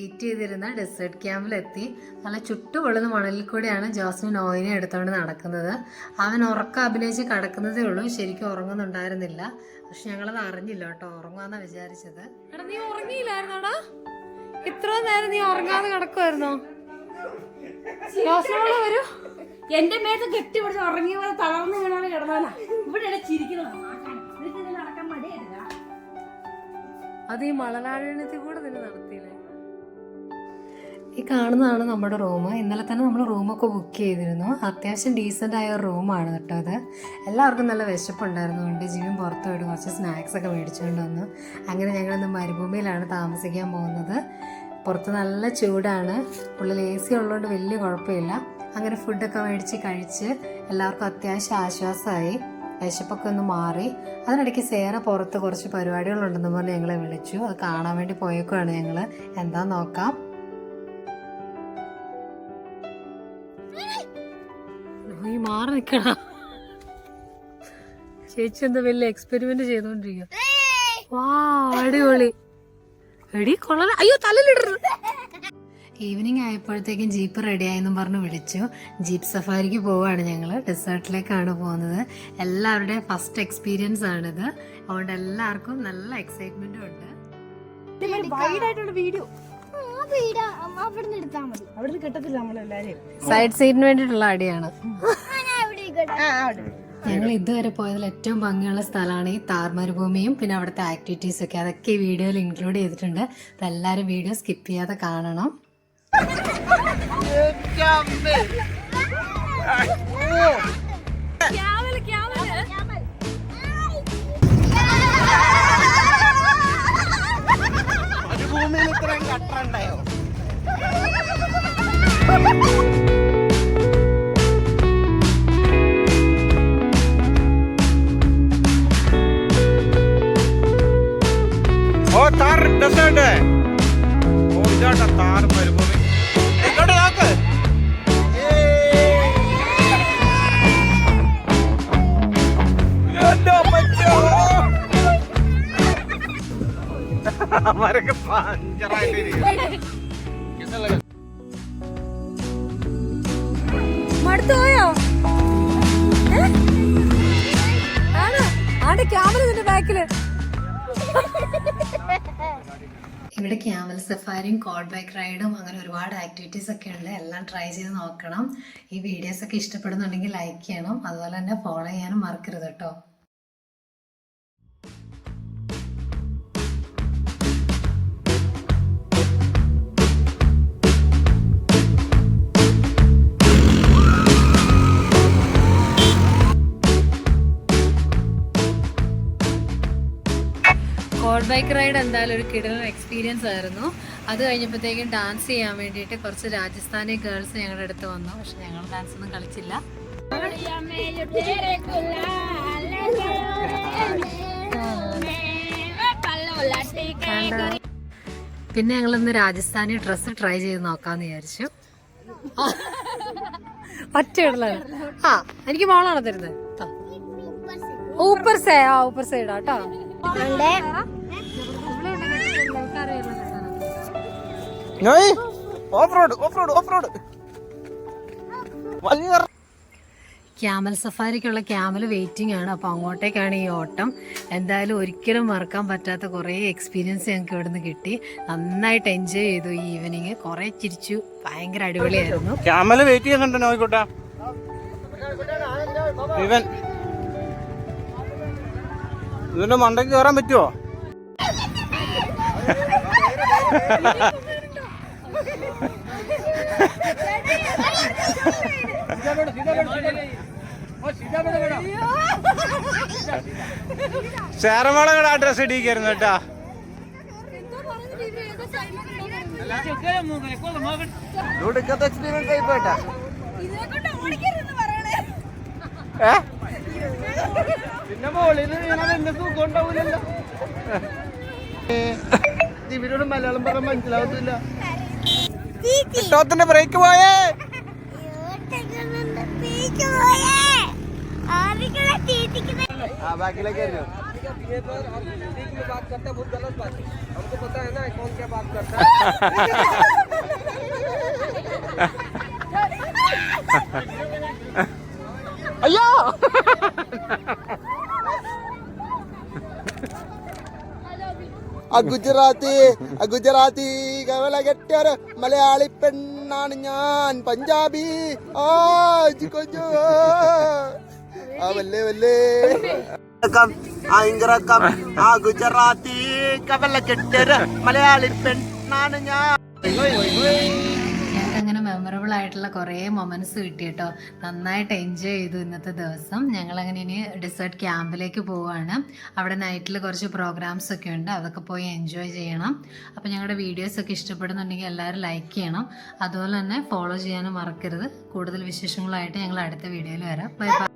Wait ചെയ്തിരുന്ന desert ക്യാമ്പിലെത്തി. നല്ല ചുട്ടുപൊള്ളുന്ന മണലിൽ കൂടെയാണ് ജോസ്മിൻ ഓയിനെ എടുത്തുകൊണ്ട് നടക്കുന്നത്. അവൻ ഉറക്കം അഭിനയിച്ച് കിടക്കുന്നതേ ഉള്ളൂ. ശരിക്കും ഉറങ്ങുന്നുണ്ടായിരുന്നില്ല. പക്ഷെ ഞങ്ങളത് അറിഞ്ഞില്ല കേട്ടോ. ഉറങ്ങാന്നാ വിചാരിച്ചത്. എടാ നീ ഉറങ്ങിയില്ലായിരുന്നോടാ? ഇത്ര നേരം നീ ഉറങ്ങാതെ കിടക്കുമായിരുന്നോ ജോസ്മിനോട് വരൂ. എന്റെ മേത്ത് കെട്ടി പിടിച്ച് ഉറങ്ങിയ പോലെ തളർന്നു വീണാണ് കിടന്നാലാ ഇവിടെ ചിരിക്കുന്നത്. നടക്കാൻ മടിയല്ല അത് ഈ മണലാഴണത്തിൽ കൂടെ തന്നെ നടത്തിയില്ലേ? ഈ കാണുന്നതാണ് നമ്മുടെ റൂം. ഇന്നലെ തന്നെ നമ്മൾ റൂമൊക്കെ ബുക്ക് ചെയ്തിരുന്നു. അത്യാവശ്യം ഡീസന്റ് ആയ റൂമാണ് കേട്ടോ അത്. എല്ലാവർക്കും നല്ല വിശപ്പുണ്ടായിരുന്നു. കൊണ്ട് ജീവൻ പുറത്ത് പോയിട്ട് കുറച്ച് സ്നാക്സ് ഒക്കെ മേടിച്ചുകൊണ്ട് വന്നു. അങ്ങനെ ഞങ്ങൾ ഇന്ന് മരുഭൂമിയിലാണ് താമസിക്കാൻ പോകുന്നത്. പുറത്ത് നല്ല ചൂടാണ്. ഉള്ളിൽ എ സി ഉള്ളതുകൊണ്ട് വലിയ കുഴപ്പമില്ല. അങ്ങനെ ഫുഡൊക്കെ മേടിച്ച് കഴിച്ച് എല്ലാവർക്കും അത്യാവശ്യം ആശ്വാസമായി. വിശപ്പൊക്കെ ഒന്ന് മാറി. അതിനിടയ്ക്ക് സേന പുറത്ത് കുറച്ച് പരിപാടികളുണ്ടെന്ന് പറഞ്ഞ് ഞങ്ങളെ വിളിച്ചു. അത് കാണാൻ വേണ്ടി പോയേക്കുവാണ് ഞങ്ങൾ എന്താ നോക്കാം. ഈ മാറി നിൽക്കണ ചേച്ചി എന്താ വലിയ എക്സ്പെരിമെന്റ് ചെയ്തോണ്ടിരിക്കുക വാ അടിപൊളി. എടി കൊള്ളല അയ്യോ തലയിലിടരുത്. ഈവനിങ് ആയപ്പോഴത്തേക്കും ജീപ്പ് റെഡിയായെന്നും പറഞ്ഞ് വിളിച്ചു. ജീപ്പ് സഫാരിക്ക് പോവുകയാണ് ഞങ്ങൾ ഡെസേർട്ടിലേക്കാണ് പോകുന്നത്. എല്ലാവരുടെയും ഫസ്റ്റ് എക്സ്പീരിയൻസ് ആണിത്. അതുകൊണ്ട് എല്ലാവർക്കും നല്ല എക്സൈറ്റ്മെന്റും ഉണ്ട്. വീഡിയോ കിട്ടത്തില്ല നമ്മളെല്ലാരും സൈഡ് സീറ്റിന് വേണ്ടിട്ടുള്ള അടിയാണ്. ഞങ്ങൾ ഇതുവരെ പോയതിൽ ഏറ്റവും ഭംഗിയുള്ള സ്ഥലമാണ് ഈ താർ മരുഭൂമിയും പിന്നെ അവിടുത്തെ ആക്ടിവിറ്റീസ് ഒക്കെ. അതൊക്കെ വീഡിയോയിൽ ഇൻക്ലൂഡ് ചെയ്തിട്ടുണ്ട്. അപ്പൊ എല്ലാവരും വീഡിയോ സ്കിപ്പ് ചെയ്യാതെ കാണണം. മരുഭൂമിയിൽ ഓ താർ ഡെസേർട്ട്. ഓ ഇതാട്ടാ താർ മരുഭൂമി അവരൊക്കെ പഞ്ചറായിട്ട് മടുത്തുപോയോ ആടെ ക്യാമറ നിന്റെ ബാക്കിൽ. ഇവിടെ ക്യാമൽ സഫാരിയും കോഡ് ബൈക്ക് റൈഡും അങ്ങനെ ഒരുപാട് ആക്ടിവിറ്റീസ് ഒക്കെ ഉണ്ട്. എല്ലാം ട്രൈ ചെയ്ത് നോക്കണം. ഈ വീഡിയോസ് ഒക്കെ ഇഷ്ടപ്പെടുന്നുണ്ടെങ്കിൽ ലൈക്ക് ചെയ്യണം. അതുപോലെ തന്നെ ഫോളോ ചെയ്യാനും മറക്കരുത് കേട്ടോ. കോഡ് ബൈക്ക് റൈഡ് എന്തായാലും ഒരു കിടലൻ എക്സ്പീരിയൻസ് ആയിരുന്നു. അത് കഴിഞ്ഞപ്പോഴത്തേക്കും ഡാൻസ് ചെയ്യാൻ വേണ്ടിയിട്ട് കുറച്ച് രാജസ്ഥാനി ഗേൾസ് ഞങ്ങളുടെ അടുത്ത് വന്നു. പക്ഷെ ഞങ്ങൾ ഡാൻസ് ഒന്നും കളിച്ചില്ല. പിന്നെ ഞങ്ങൾ ഇന്ന് രാജസ്ഥാനി ഡ്രസ്സ് ട്രൈ ചെയ്ത് നോക്കാന്ന് വിചാരിച്ചു. ഒറ്റ ആ എനിക്ക് മോളാണ് തരുന്നത്. ഊപ്പർ സേ ആ ഊപ്പർ സൈഡാ off road off road off road വലിയ ക്യാമൽ സഫാരിക്കുള്ള ക്യാമൽ വെയിറ്റിംഗ് ആണ്. അപ്പോൾ അങ്ങോട്ടേക്കാണ് ഈ ഓട്ടം. എന്തായാലും ഒരിക്കലും മറക്കാൻ പറ്റാത്ത കുറേ എക്സ്പീരിയൻസ് ഞങ്ങൾക്ക് ഇവിടുന്ന് കിട്ടി. നന്നായിട്ട് എൻജോയ് ചെയ്തു ഈ ഈവനിങ് കുറേ ചിരിച്ചു. ഭയങ്കര അടിപൊളിയായിരുന്നു. ക്യാമൽ വെയിറ്റ് ചെയ്യുന്നുണ്ട് നോയിക്കോട്ടെ ഇവൻ ഇതിന്റെ മണ്ടയ്ക്ക് കയറാൻ പറ്റുമോ ചേരമോളങ്ങടെ ആ ഡ്രസ് ഇടിക്കായിരുന്നു കേട്ടാ എക്സ്പീരിയൻസ് ആയി ഇവരോട് മലയാളം പറയാൻ മനസ്സിലാവത്തില്ല. ഇഷ്ടത്തിന്റെ ബ്രേക്ക് പോയേ ആ ബാക്കിലേക്ക് धीमे पर और ठीक में बात करता है बहुत गलत बात है हमको पता है ना कौन क्या बात करता है അയ്യോ ഗുജറാത്തി ആ ഗുജറാത്തി കവല കെട്ടിയ മലയാളി പെണ്ണാണ് ഞാൻ പഞ്ചാബി. ആ കൊഞ്ചു. ആ വല്ലേ വല്ലേ. ഭയങ്കരക്കം ആ ഗുജറാത്തി കവല കെട്ടിയ മലയാളി പെണ്ണാണ് ഞാൻ. മെമ്മറബിൾ ആയിട്ടുള്ള കുറേ മൊമെന്റ്സ് കിട്ടി കേട്ടോ. നന്നായിട്ട് എൻജോയ് ചെയ്തു ഇന്നത്തെ ദിവസം. ഞങ്ങൾ അങ്ങനെ ഇനി ഡെസേർട്ട് ക്യാമ്പിലേക്ക് പോവുകയാണ് അവിടെ നൈറ്റിൽ കുറച്ച് പ്രോഗ്രാംസ് ഒക്കെ ഉണ്ട്. അതൊക്കെ പോയി എൻജോയ് ചെയ്യണം. അപ്പോൾ ഞങ്ങളുടെ വീഡിയോസ് ഒക്കെ ഇഷ്ടപ്പെടുന്നുണ്ടെങ്കിൽ എല്ലാവരും ലൈക്ക് ചെയ്യണം. അതുപോലെ തന്നെ ഫോളോ ചെയ്യാനും മറക്കരുത്. കൂടുതൽ വിശേഷങ്ങളായിട്ട് ഞങ്ങൾ അടുത്ത വീഡിയോയിൽ വരാം. Bye bye